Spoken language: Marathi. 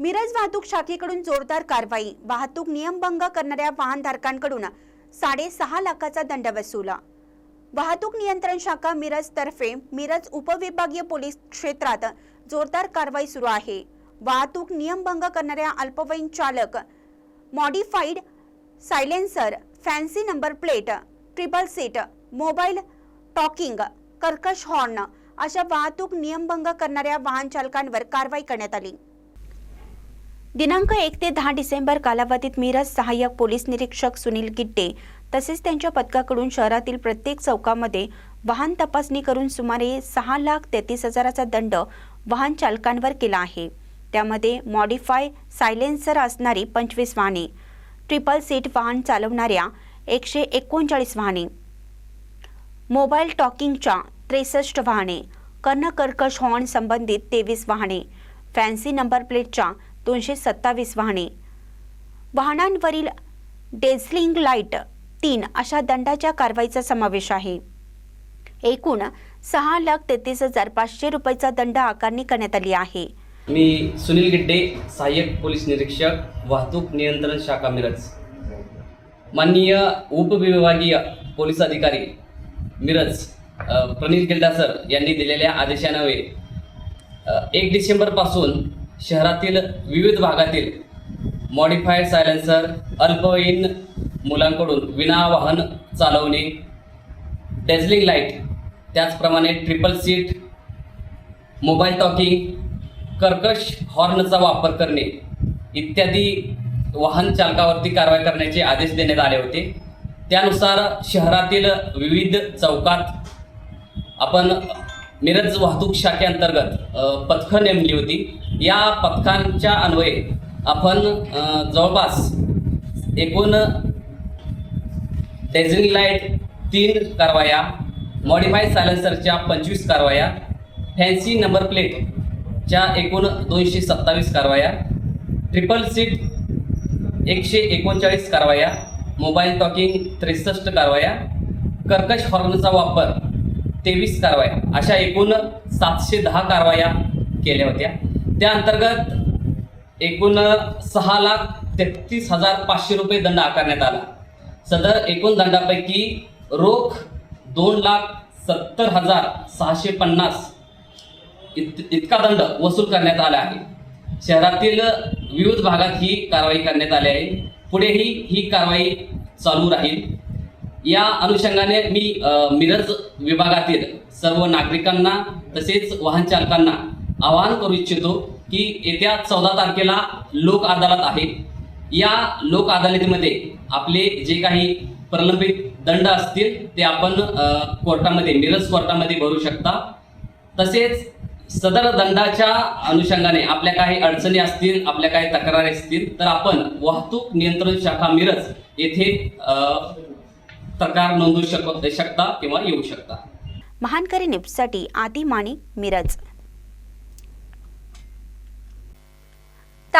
मिरज वाहतूक शाखेकडून जोरदार कारवाई. वाहतूक नियमभंग करणाऱ्या वाहनधारकांकडून साडेसहा लाखाचा दंड वसूला. वाहतूक नियंत्रण शाखा मिरज तर्फे मिरज उपविभागीय पोलीस क्षेत्रात जोरदार कारवाई सुरू आहे. वाहतूक नियमभंग करणाऱ्या अल्पवयीन चालक modified silencer fancy number plate triple seat mobile talking कर्कश हॉर्न अशा वाहतूक नियमभंग करणाऱ्या वाहन चालकांवर कारवाई करण्यात आली. दिनांक एक ते दहा डिसेंबर कालावधीत मिरज सहाय्यक पोलीस निरीक्षक सुनील गिड्डे तसेच त्यांच्या पथकाकडून शहरातील प्रत्येक चौकामध्ये वाहन तपासणी करून सुमारे सहा लाख तेहतीस हजाराचा दंड वाहन चालकांवर केला आहे. त्यामध्ये मॉडिफाय सायलेन्सर असणारी पंचवीस वाहने ट्रिपल सीट वाहन चालवणाऱ्या एकशे एकोणचाळीस वाहने मोबाईल टॉकिंगच्या त्रेसष्ट वाहने कर्णकर्कश हॉर्न संबंधित तेवीस वाहने फॅन्सी नंबर प्लेटच्या दोनशे सत्तावीस वाहने. वाहनांवरील डेझलिंग लाइट तीन अशा दंडाच्या कारवाईचा समावेश आहे. एकूण सहा लाख तेहतीस हजार पाचशे रुपयाचा दंड आकारणी करण्यात आली आहे. मी सुनील गिड्डे सहाय्यक पोलीस निरीक्षक वाहतूक नियंत्रण शाखा मिरज. माननीय उपविभागीय पोलीस अधिकारी मिरज प्रनील गिल्डा सर यांनी दिलेल्या आदेशान्वये एक डिसेंबरपासून शहरातील विविध भागातील मॉडिफाईड सायलेन्सर अल्पवयीन मुलांकडून विना वाहन चालवणे डेझलिंग लाइट त्याचप्रमाणे ट्रिपल सीट मोबाईल टॉकिंग कर्कश हॉर्नचा वापर करणे इत्यादी वाहन चालकावरती कारवाई करण्याचे आदेश देण्यात आले होते. त्यानुसार शहरातील विविध चौकात आपण मिरज वाहतूक शाखेअंतर्गत पथकं नेमली होती. या पथकांच्या अन्वये आपण जवळपास एकूण डेझिंग लाइट तीन कारवाया मॉडिफाईड सायलेन्सरच्या पंचवीस कारवाया फॅन्सी नंबर प्लेटच्या एकूण दोनशे सत्तावीस कारवाया ट्रिपल सीट एकशे एकोणचाळीस कारवाया मोबाईल टॉकिंग त्रेसष्ट कारवाया कर्कश हॉर्नचा वापर तेवीस कारवाया अशा एकूण सातशे दहा कारवाया केल्या होत्या. त्या अंतर्गत एकूण सहा लाख तेहतीस हजार पाचशे रुपये दंड आकारण्यात आला. सदर एकूण दंडापैकी रोख दोन लाख सत्तर हजार सहाशे पन्नास इत इतका दंड वसूल करण्यात आला आहे. शहरातील विविध भागात ही कारवाई करण्यात आली आहे. पुढेही ही कारवाई चालू राहील. या अनुषंगाने मी मिरज विभागातील सर्व नागरिकांना तसेच वाहन चालकांना आवाहन करू इच्छितो की येत्या चौदा तारखेला लोक अदालत आहे. या लोक अदालतीमध्ये आपले जे काही प्रलंबित दंड असतील ते आपण कोर्टामध्ये मिरज कोर्टामध्ये भरू शकता. तसेच सदर दंडाच्या अनुषंगाने आपल्या काही अडचणी असतील आपल्या काही तक्रारी असतील तर आपण वाहतूक नियंत्रण शाखा मिरज येथे तक्रार नोंदवू शक शकता किंवा येऊ शकता. महानकरी न्यूजसाठी आदी माने मिरज.